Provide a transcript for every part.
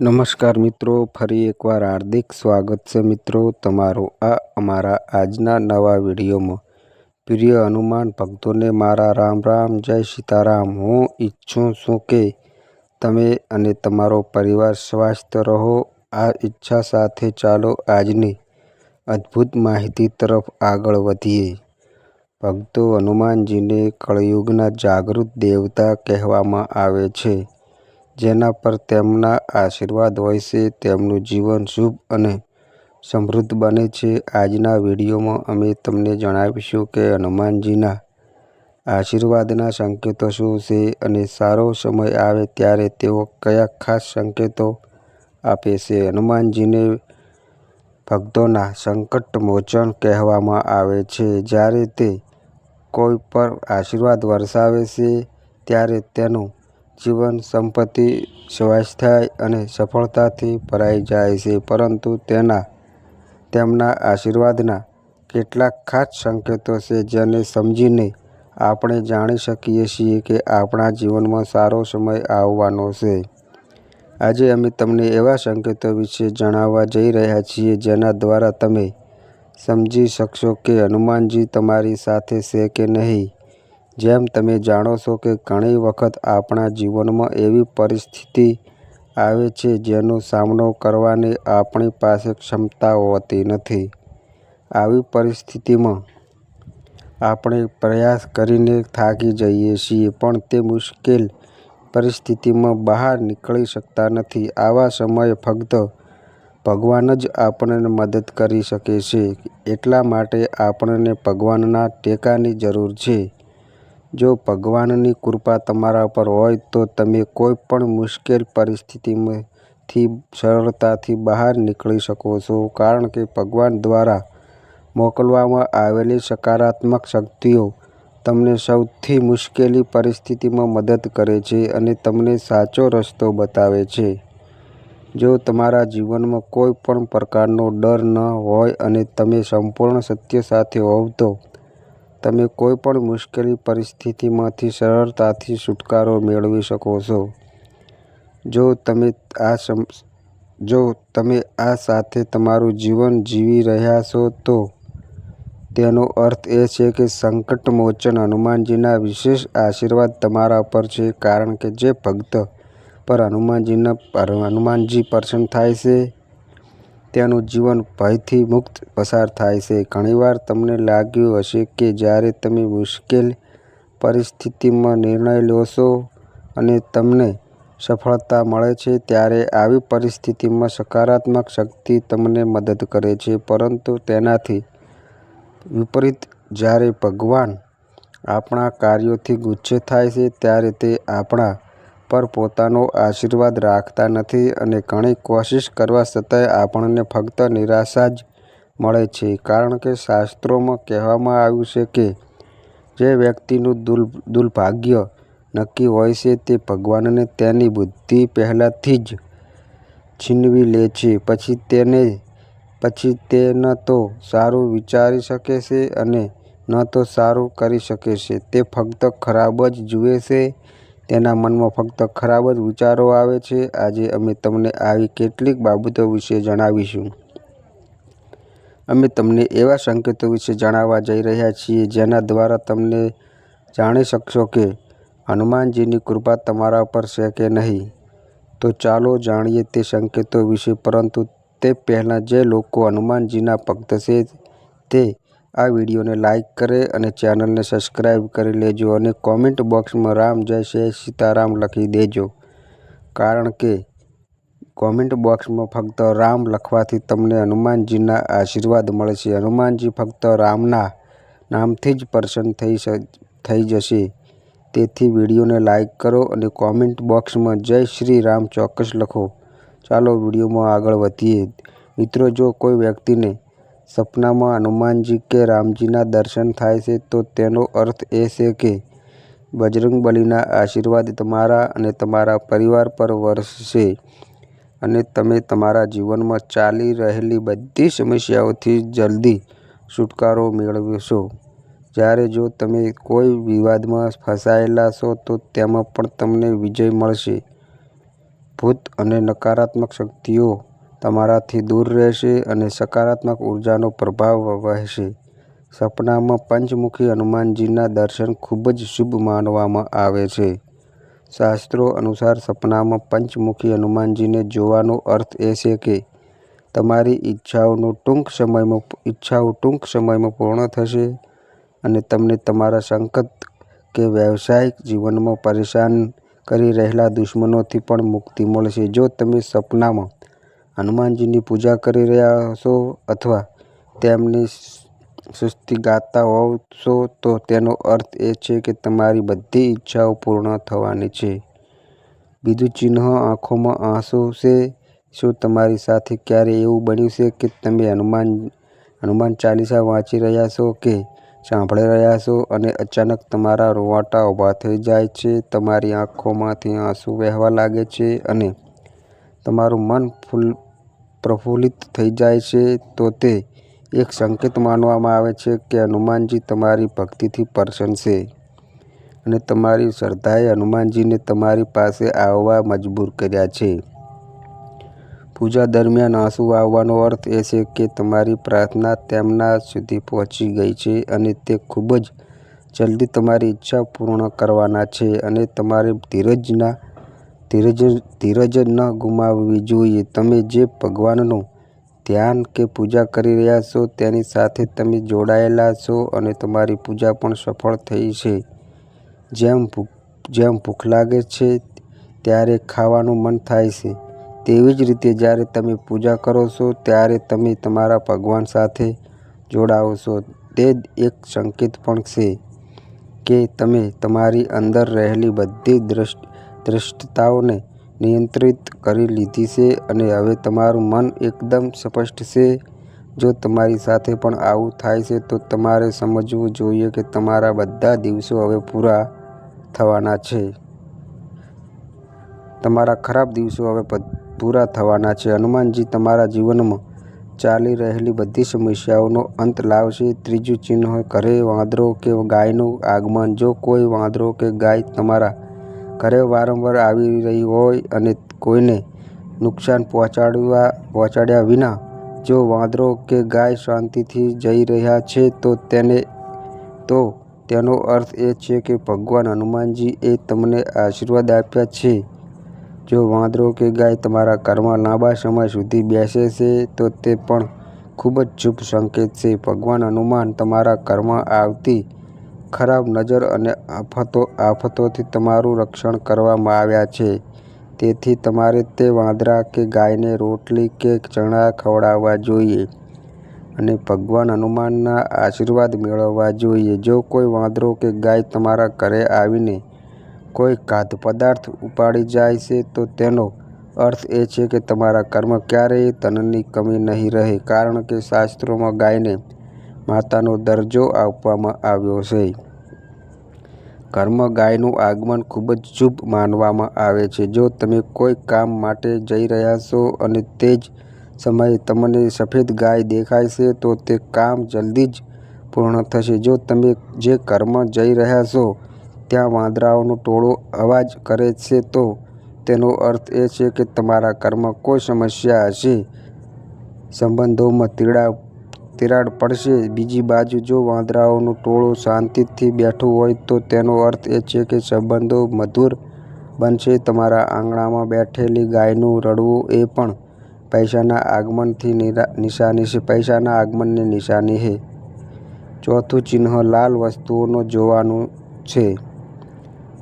નમસ્કાર મિત્રો, ફરી એકવાર હાર્દિક સ્વાગત છે મિત્રો તમારું આ અમારા આજના નવા વિડીયોમાં. પ્રિય હનુમાન ભક્તોને મારા રામ રામ, જય સીતારામ. હું ઈચ્છું છું કે તમે અને તમારો પરિવાર સ્વસ્થ રહો. આ ઈચ્છા સાથે ચાલો આજની અદ્ભુત માહિતી તરફ આગળ વધીએ. ભક્તો હનુમાનજીને કળયુગના જાગૃત દેવતા કહેવામાં આવે છે. જેના પર તેમના આશીર્વાદ હોય છે, તેમનું જીવન શુભ અને સમૃદ્ધ બને છે. આજના વિડીયોમાં અમે તમને જણાવીશું કે હનુમાનજીના આશીર્વાદના સંકેતો શું છે અને સારો સમય આવે ત્યારે તેઓ કયા ખાસ સંકેતો આપે છે. હનુમાનજીને ભક્તોના સંકટ મોચન કહેવામાં આવે છે. જ્યારે તે કોઈ પર આશીર્વાદ વરસાવે છે, ત્યારે તેનું જીવન, સંપત્તિ, સ્વાસ્થ્ય અને સફળતાથી ભરાઈ જાય છે. પરંતુ તેના, તેમના આશીર્વાદના કેટલાક ખાસ સંકેતો છે જેને સમજીને આપણે જાણી શકીએ છીએ કે આપણા જીવનમાં સારો સમય આવવાનો છે. આજે અમે તમને એવા સંકેતો વિશે જણાવવા જઈ રહ્યા છીએ જેના દ્વારા તમે સમજી શકશો કે હનુમાનજી તમારી સાથે છે કે નહીં. જેમ તમે જાણો છો કે ઘણી વખત આપણા જીવનમાં એવી પરિસ્થિતિ આવે છે જેનો સામનો કરવાની આપણી પાસે ક્ષમતા હોતી નથી. આવી પરિસ્થિતિમાં આપણે પ્રયાસ કરીને થાકી જઈએ છીએ, પણ તે મુશ્કેલ પરિસ્થિતિમાં બહાર નીકળી શકતા નથી. આવા સમયે ફક્ત ભગવાન જ આપણને મદદ કરી શકે છે. એટલા માટે આપણને ભગવાનના ટેકાની જરૂર છે. જો ભગવાનની કૃપા તમારા પર હોય તો તમે કોઈ પણ મુશ્કેલ પરિસ્થિતિમાંથી સરળતાથી બહાર નીકળી શકો છો. કારણ કે ભગવાન દ્વારા મોકલવામાં આવેલી સકારાત્મક શક્તિઓ તમને સૌથી મુશ્કેલી પરિસ્થિતિમાં મદદ કરે છે અને તમને સાચો રસ્તો બતાવે છે. જો તમારા જીવનમાં કોઈ પણ પ્રકારનો ડર ન હોય અને તમે સંપૂર્ણ સત્ય સાથે હોવ તો તમે કોઈ પણ મુશ્કેલ પરિસ્થિતિમાંથી સરળતાથી છુટકારો મેળવી શકો છો. જો તમે આ જો તમે આ સાથે તમારું જીવન જીવી રહ્યા છો તો તેનો અર્થ એ છે કે સંકટ મોચન હનુમાનજીના વિશેષ આશીર્વાદ તમારા પર છે, કારણ કે જે ભક્ત પર હનુમાનજીના હનુમાનજી પ્રસન્ન થાય છે તેનું જીવન ભયથી મુક્ત પસાર થાય છે. ઘણીવાર તમને લાગ્યું હશે કે જ્યારે તમે મુશ્કેલ પરિસ્થિતિમાં નિર્ણય લો છો અને તમને સફળતા મળે છે, ત્યારે આવી પરિસ્થિતિમાં સકારાત્મક શક્તિ તમને મદદ કરે છે. પરંતુ તેનાથી વિપરીત, જ્યારે ભગવાન આપણા કાર્યોથી ગુસ્સે થાય છે, ત્યારે તે આપણા પર પોતાનો આશીર્વાદ રાખતા નથી અને ઘણી કોશિશ કરવા છતાંય આપણને ફક્ત નિરાશા જ મળે છે. કારણ કે શાસ્ત્રોમાં કહેવામાં આવ્યું છે કે, જે વ્યક્તિનું દુર્ભાગ્ય નક્કી હોય છે તે ભગવાનને તેની બુદ્ધિ પહેલાંથી જ છીનવી લે છે. પછી તેને, પછી તે ન તો સારું વિચારી શકે છે અને ન તો સારું કરી શકે છે. તે ફક્ત ખરાબ જ જુએ છે તેના મનમાં ફક્ત ખરાબ જ વિચારો આવે છે. આજે અમે તમને આવી કેટલીક બાબતો વિશે જણાવીશું. અમે તમને એવા સંકેતો વિશે જણાવવા જઈ રહ્યા છીએ જેના દ્વારા તમને જાણી શકશો કે હનુમાનજીની કૃપા તમારા પર છે કે નહીં. તો ચાલો જાણીએ તે સંકેતો વિશે, પરંતુ તે પહેલાં જે લોકો હનુમાનજીના ભક્ત છે તે આ વિડીયોને લાઇક કરે અને ચેનલને સબસ્ક્રાઈબ કરી લેજો અને કોમેન્ટ બોક્સમાં રામ જય શ્રી સીતારામ લખી દેજો. કારણ કે કોમેન્ટ બોક્સમાં ફક્ત રામ લખવાથી તમને હનુમાનજીના આશીર્વાદ મળશે. હનુમાનજી ફક્ત રામના નામથી જ પ્રસન્ન થઈ થઈ જશે. તેથી વિડીયોને લાઇક કરો અને કોમેન્ટ બોક્સમાં જય શ્રી રામ ચોક્કસ લખો. ચાલો વિડીયોમાં આગળ વધીએ. મિત્રો, જો કોઈ વ્યક્તિને સપનામાં હનુમાનજી કે રામજીના દર્શન થાય છે, તો તેનો અર્થ એ છે કે બજરંગબલીના આશીર્વાદ તમારા અને તમારા પરિવાર પર વરસશે અને તમે તમારા જીવનમાં ચાલી રહેલી બધી સમસ્યાઓથી જલ્દી છુટકારો મેળવશો. જ્યારે જો તમે કોઈ વિવાદમાં ફસાયેલા છો, તો તેમાં પણ તમને વિજય મળશે. ભૂત અને નકારાત્મક શક્તિઓ તમારાથી દૂર રહેશે અને સકારાત્મક ઉર્જાનો પ્રભાવ વહેશે. સપનામાં પંચમુખી હનુમાનજીના દર્શન ખૂબ જ શુભ માનવામાં આવે છે. શાસ્ત્રો અનુસાર સપનામાં પંચમુખી હનુમાનજીને જોવાનો અર્થ એ છે કે, તમારી ઈચ્છાઓનો ટૂંક સમયમાં ઈચ્છાઓ ટૂંક સમયમાં પૂર્ણ થશે અને તમને તમારા સંકટ કે વ્યવસાયિક જીવનમાં પરેશાન કરી રહેલા દુશ્મનોથી પણ મુક્તિ મળશે. જો તમે સપનામાં હનુમાનજીની પૂજા કરી રહ્યા હશો અથવા તેમની સ્તુતિ ગાતા હોવ તો તેનો અર્થ એ છે કે તમારી બધી ઈચ્છાઓ પૂર્ણ થવાની છે. બીજું ચિહ્ન આંખોમાં આંસુ છે. શું તમારી સાથે ક્યારે એવું બન્યું છે કે તમે હનુમાન હનુમાન ચાલીસા વાંચી રહ્યા છો કે સાંભળી રહ્યા છો અને અચાનક તમારા રોવાટા ઊભા થઈ જાય છે, તમારી આંખોમાંથી આંસુ વહેવા લાગે છે અને તમારું મન પ્રફુલ્લિત થઈ જાય છે? તો તે એક સંકેત માનવામાં આવે છે કે હનુમાનજી તમારી ભક્તિથી પ્રસન્નશે અને તમારી શ્રદ્ધાએ હનુમાનજીને તમારી પાસે આવવા મજબૂર કર્યા છે. પૂજા દરમિયાન આંસુ આવવાનો અર્થ એ છે કે તમારી પ્રાર્થના તેમના સુધી પહોંચી ગઈ છે અને તે ખૂબ જ જલ્દી તમારી ઈચ્છા પૂર્ણ કરવાના છે અને તમારે ધીરજ ધીરજ ન ગુમાવવી જોઈએ. તમે જે ભગવાનનું ધ્યાન કે પૂજા કરી રહ્યા છો તેની સાથે તમે જોડાયેલા છો અને તમારી પૂજા પણ સફળ થઈ છે. જેમ ભૂખ લાગે છે ત્યારે ખાવાનું મન થાય છે, તેવી જ રીતે જ્યારે તમે પૂજા કરો છો ત્યારે તમે તમારા ભગવાન સાથે જોડાઓ છો. તે જ એક સંકેત પણ છે કે તમે તમારી અંદર રહેલી બધી દ્રષ્ટતાઓને નિયંત્રિત કરી લીધી છે અને હવે તમારું મન એકદમ સ્પષ્ટ છે. જો તમારી સાથે પણ આવું થાય છે, તો તમારે સમજવું જોઈએ કે તમારા બધા દિવસો હવે પૂરા થવાના છે. તમારા ખરાબ દિવસો હવે પૂરા થવાના છે. હનુમાનજી તમારા જીવનમાં ચાલી રહેલી બધી સમસ્યાઓનો અંત લાવશે. ત્રીજું ચિહ્ન ઘરે વાંદરો કે ગાયનું આગમન. જો કોઈ વાંદરો કે ગાય તમારા ઘરે વારંવાર આવી રહી હોય અને કોઈને નુકસાન પહોંચાડવા, પહોંચાડ્યા વિના જો વાંદરો કે ગાય શાંતિથી જઈ રહ્યા છે, તો તેને, તો તેનો અર્થ એ છે કે ભગવાન હનુમાનજી એ તમને આશીર્વાદ આપ્યા છે. જો વાંદરો કે ગાય તમારા ઘરમાં લાંબા સમય સુધી બેસે છે, તો તે પણ ખૂબ જ શુભ સંકેત છે. ભગવાન હનુમાન તમારા ઘરમાં આવતી ખરાબ નજર અને આફતો, આફતોથી તમારું રક્ષણ કરવામાં આવ્યા છે. તેથી તમારે તે વાંદરા કે ગાયને રોટલી કે ચણા ખવડાવવા જોઈએ અને ભગવાન હનુમાનના આશીર્વાદ મેળવવા જોઈએ. જો કોઈ વાંદરો કે ગાય તમારા ઘરે આવીને કોઈ ખાદ્ય પદાર્થ ઉપાડી જાય છે, તો તેનો અર્થ એ છે કે તમારા કર્મ ક્યારેય ધનની કમી નહીં રહે, કારણ કે શાસ્ત્રોમાં ગાયને માતાનો દરજ્જો આપવામાં આવ્યો છે. ઘરમાં ગાયનું આગમન ખૂબ જ શુભ માનવામાં આવે છે. જો તમે કોઈ કામ માટે જઈ રહ્યા છો અને તે જ સમયે તમને સફેદ ગાય દેખાય છે તો તે કામ જલ્દી જ પૂર્ણ થશે. જો તમે જે ઘરમાં જઈ રહ્યા છો ત્યાં વાંદરાઓનો ટોળો અવાજ કરે છે તો તેનો અર્થ એ છે કે તમારા ઘરમાં કોઈ સમસ્યા હશે, સંબંધોમાં તિરાડ પડશે. બીજી બાજુ, જો વાંદરાઓનું ટોળું શાંતિથી બેઠું હોય તો તેનો અર્થ એ છે કે સંબંધો મધુર બનશે. તમારા આંગણામાં બેઠેલી ગાયનું રડવું એ પણ પૈસાના આગમનથી નિશાની છે પૈસાના આગમનની નિશાની છે. ચોથું ચિહ્ન લાલ વસ્તુઓનો જોવાનું છે.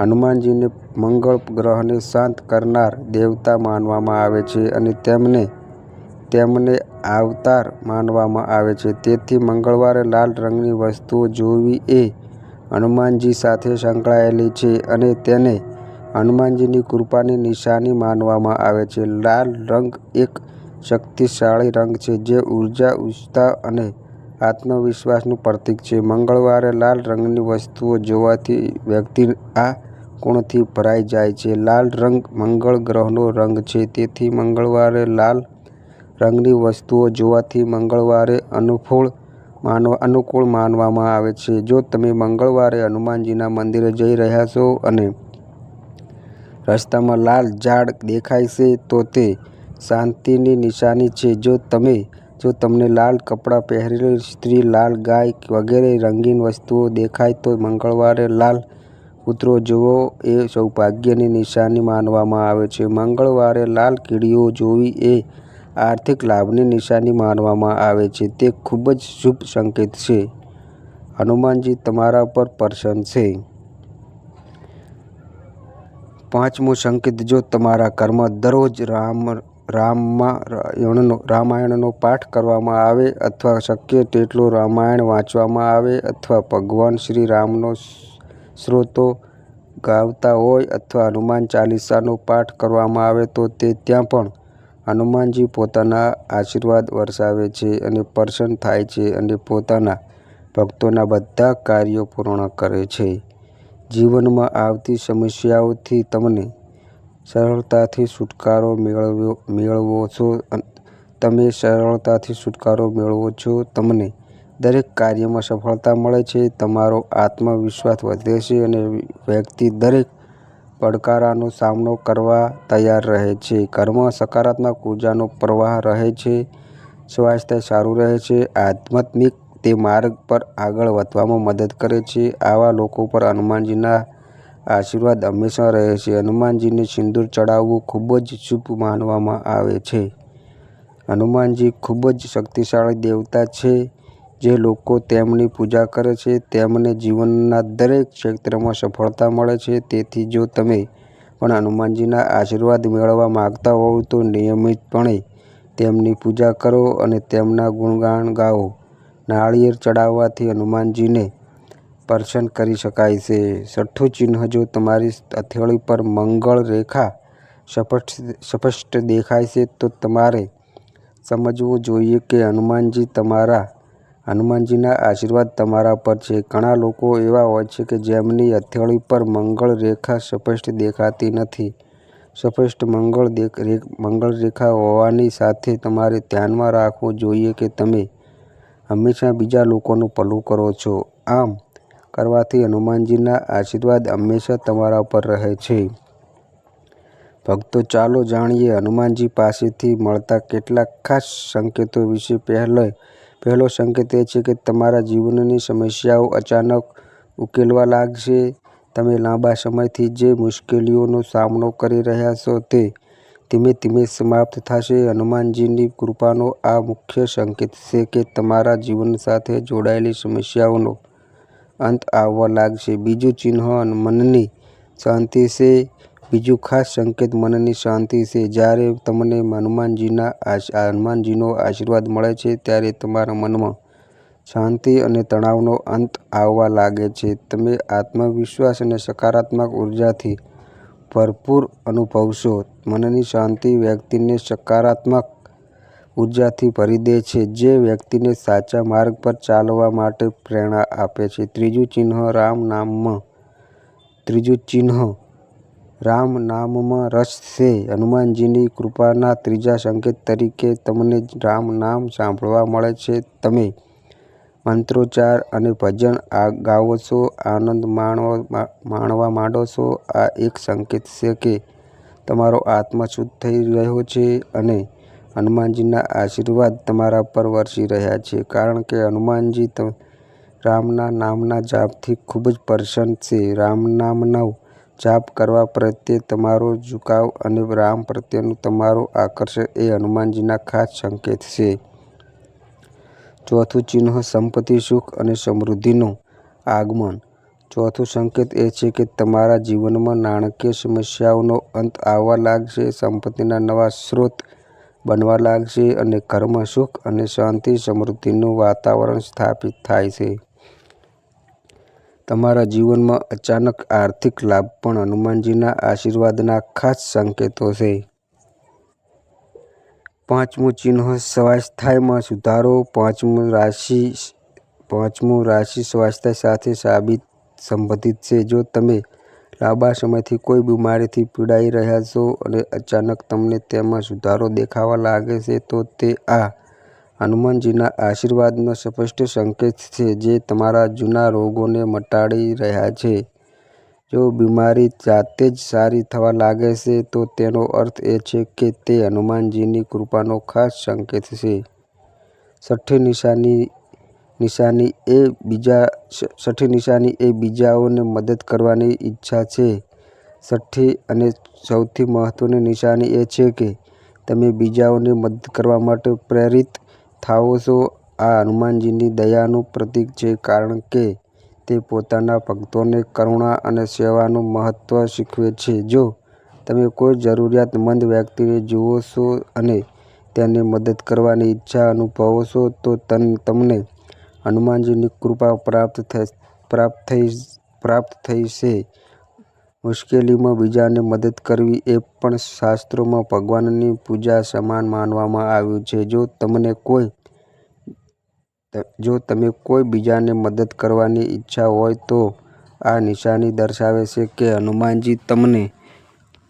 હનુમાનજીને મંગળ ગ્રહને શાંત કરનાર દેવતા માનવામાં આવે છે અને તેમને અવતાર માનવામાં આવે છે. તેથી મંગળવારે લાલ રંગની વસ્તુઓ જોવી એ હનુમાનજી સાથે સંકળાયેલી છે અને તેને હનુમાનજીની કૃપાની નિશાની માનવામાં આવે છે. લાલ રંગ એક શક્તિશાળી રંગ છે જે ઊર્જા, ઉત્સાહ અને આત્મવિશ્વાસનું પ્રતીક છે. મંગળવારે લાલ રંગની વસ્તુઓ જોવાથી વ્યક્તિ આ ગુણથી ભરાઈ જાય છે. લાલ રંગ મંગળ ગ્રહનો રંગ છે તેથી મંગળવારે લાલ રંગની વસ્તુઓ જોવાથી મંગળવારે અનુકૂળ માનવા અનુકૂળ માનવામાં આવે છે. જો તમે મંગળવારે હનુમાનજીના મંદિરે જઈ રહ્યા છો અને રસ્તામાં લાલ ઝાડ દેખાય છે તો તે શાંતિની નિશાની છે. જો તમે જો તમને લાલ કપડાં પહેરેલી સ્ત્રી, લાલ ગાય વગેરે રંગીન વસ્તુઓ દેખાય તો મંગળવારે લાલ કૂતરો જોવો એ સૌભાગ્યની નિશાની માનવામાં આવે છે. મંગળવારે લાલ કીડીઓ જોવી એ આર્થિક લાભની નિશાની માનવામાં આવે છે. તે ખૂબ જ શુભ સંકેત છે. હનુમાનજી તમારા પર પ્રસન્ન છે. પાંચમો સંકેત, જો તમારા ઘરમાં દરરોજ રામ, રામમાં રામાયણનો પાઠ કરવામાં આવે અથવા શક્ય તેટલું રામાયણ વાંચવામાં આવે અથવા ભગવાન શ્રી રામનો સ્ત્રોતો ગાવતા હોય અથવા હનુમાન ચાલીસાનો પાઠ કરવામાં આવે તો તે ત્યાં પણ હનુમાનજી પોતાના આશીર્વાદ વરસાવે છે અને પ્રસન્ન થાય છે અને પોતાના ભક્તોના બધા કાર્યો પૂર્ણ કરે છે. જીવનમાં આવતી સમસ્યાઓથી તમને સરળતાથી છુટકારો મેળવ્યો, મેળવો છો. તમે સરળતાથી છુટકારો મેળવો છો. તમને દરેક કાર્યમાં સફળતા મળે છે. તમારો આત્મવિશ્વાસ વધે છે અને વ્યક્તિ દરેક પડકારનો સામનો કરવા તૈયાર રહે છે. ઘરમાં સકારાત્મક ઉર્જાનો પ્રવાહ રહે છે. સ્વાસ્થ્ય સારું રહે છે. આધ્યાત્મિક તે માર્ગ પર આગળ વધવામાં મદદ કરે છે. આવા લોકો પર હનુમાનજીના આશીર્વાદ હંમેશા રહે છે. હનુમાનજીને સિંદૂર ચડાવવું ખૂબ જ શુભ માનવામાં આવે છે. હનુમાનજી ખૂબ જ શક્તિશાળી દેવતા છે. જે લોકો તેમની પૂજા કરે છે, તેમને જીવનના દરેક ક્ષેત્રમાં સફળતા મળે છે. તેથી જો તમે પણ હનુમાનજીના આશીર્વાદ મેળવવા માંગતા હોવ તો નિયમિતપણે તેમની પૂજા કરો અને તેમના ગુણગાન ગાઓ. નાળિયેર ચડાવવાથી હનુમાનજીને પ્રસન્ન કરી શકાય છે. છઠ્ઠું ચિહ્ન, જો તમારી હથેળી પર મંગળ રેખા સ્પષ્ટ દેખાય છે, તો તમારે સમજવું જોઈએ કે હનુમાનજીના આશીર્વાદ તમારા પર છે. ઘણા લોકો એવા હોય છે કે જેમની હથેળી પર મંગળ રેખા સ્પષ્ટ દેખાતી નથી. સ્પષ્ટ મંગળ મંગળ રેખા હોવાની સાથે તમારે ધ્યાનમાં રાખવું જોઈએ કે તમે હંમેશા બીજા લોકોનું ભલું કરો છો. આમ કરવાથી હનુમાનજીના આશીર્વાદ હંમેશા તમારા પર રહે છે. ભક્તો, ચાલો જાણીએ હનુમાનજી પાસેથી મળતા કેટલાક ખાસ સંકેતો વિશે. પહેલો સંકેત એ છે કે તમારા જીવનની સમસ્યાઓ અચાનક ઉકેલવા લાગશે. તમે લાંબા સમયથી જે મુશ્કેલીઓનો સામનો કરી રહ્યા છો તે ધીમે ધીમે સમાપ્ત થશે. હનુમાનજીની કૃપાનો આ મુખ્ય સંકેત છે કે તમારા જીવન સાથે જોડાયેલી સમસ્યાઓનો અંત આવવા લાગશે. બીજું ચિહ્ન મનની શાંતિ છે. બીજું ખાસ સંકેત મનની શાંતિ છે. જ્યારે તમને હનુમાનજીના હનુમાનજીનો આશીર્વાદ મળે છે, ત્યારે તમારા મનમાં શાંતિ અને તણાવનો અંત આવવા લાગે છે. તમે આત્મવિશ્વાસ અને સકારાત્મક ઉર્જાથી ભરપૂર અનુભવશો. મનની શાંતિ વ્યક્તિને સકારાત્મક ઉર્જાથી ભરી દે છે, જે વ્યક્તિને સાચા માર્ગ પર ચાલવા માટે પ્રેરણા આપે છે. ત્રીજું ચિહ્ન રામ નામમાં રસ છે. હનુમાનજીની કૃપાના ત્રીજા સંકેત તરીકે તમને રામ નામ સાંભળવા મળે છે. તમે મંત્રોચ્ચાર અને ભજન આ ગાઓ છો, આનંદ માણવા માણવા માંડો છો. આ એક સંકેત છે કે તમારો આત્મા શુદ્ધ થઈ રહ્યો છે અને હનુમાનજીના આશીર્વાદ તમારા પર વરસી રહ્યા છે. કારણ કે હનુમાનજી રામના નામના જાપથી ખૂબ જ પ્રસન્ન છે. રામનામનો જાપ કરવા પ્રત્યે તમારો ઝુકાવ અને રામ પ્રત્યેનું તમારું આકર્ષણ એ હનુમાનજીના ખાસ સંકેત છે. ચોથું ચિહ્ન સંપત્તિ, સુખ અને સમૃદ્ધિનું આગમન. ચોથું સંકેત એ છે કે તમારા જીવનમાં નાણાકીય સમસ્યાઓનો અંત આવવા લાગશે. સંપત્તિના નવા સ્ત્રોત બનવા લાગશે અને કર્મ સુખ અને શાંતિ સમૃદ્ધિનું વાતાવરણ સ્થાપિત થશે. તમારા જીવનમાં અચાનક આર્થિક લાભ પણ હનુમાનજીના આશીર્વાદના ખાસ સંકેતો છે. પાંચમું ચિહ્ન, સ્વાસ્થ્યમાં સુધારો. પાંચમું રાશિ પાંચમું રાશિ સ્વાસ્થ્ય સાથે સાબિત સંબંધિત છે. જો તમે લાંબા સમયથી કોઈ બીમારીથી પીડાઈ રહ્યા છો અને અચાનક તમને તેમાં સુધારો દેખાવા લાગે છે, તો તે આ હનુમાનજીના આશીર્વાદનો સ્પષ્ટ સંકેત છે જે તમારા જૂના રોગોને મટાડી રહ્યા છે. જો બીમારી જાતે જ સારી થવા લાગે છે, તો તેનો અર્થ એ છે કે તે હનુમાનજીની કૃપાનો ખાસ સંકેત છે. છઠ્ઠી નિશાની નિશાની એ બીજા છઠ્ઠી નિશાની એ બીજાઓને મદદ કરવાની ઈચ્છા છે. છઠ્ઠી અને સૌથી મહત્ત્વની નિશાની એ છે કે તમે બીજાઓને મદદ કરવા માટે પ્રેરિત થાઓ છો. આ હનુમાનજીની દયાનું પ્રતીક છે કારણ કે તે પોતાના ભક્તોને કરુણા અને સેવાનું મહત્ત્વ શીખવે છે. જો તમે કોઈ જરૂરિયાતમંદ વ્યક્તિને જુઓ છો અને તેને મદદ કરવાની ઈચ્છા અનુભવો છો, તો તમને હનુમાનજીની કૃપા પ્રાપ્ત થઈ છે. મુશ્કેલીમાં બીજાને મદદ કરવી એ પણ શાસ્ત્રોમાં ભગવાનની પૂજા સમાન માનવામાં આવ્યું છે. જો તમને કોઈ જો તમે કોઈ બીજાને મદદ કરવાની ઈચ્છા હોય તો આ નિશાની દર્શાવે છે કે હનુમાનજી તમને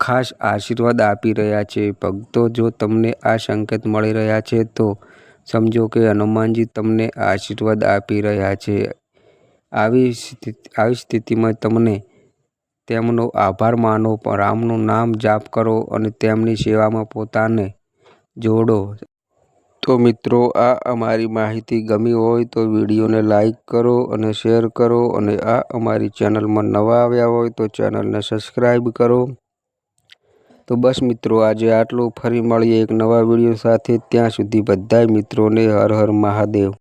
ખાસ આશીર્વાદ આપી રહ્યા છે. ભક્તો, જો તમને આ સંકેત મળી રહ્યા છે, તો સમજો કે હનુમાનજી તમને આશીર્વાદ આપી રહ્યા છે. આવી આવી સ્થિતિમાં તેમનો આભાર માનો, રામનું નામ જાપ કરો અને તેમની સેવામાં પોતાને જોડો. તો મિત્રો, આ અમારી માહિતી ગમી હોય તો વિડીયોને લાઈક કરો અને શેર કરો અને આ અમારી ચેનલમાં નવા આવ્યા હોય તો ચેનલને સબસ્ક્રાઈબ કરો. તો બસ મિત્રો આજે આટલું. ફરી મળીએ એક નવા વીડિયો સાથે ત્યાં સુધી બધાય મિત્રોને હર હર મહાદેવ.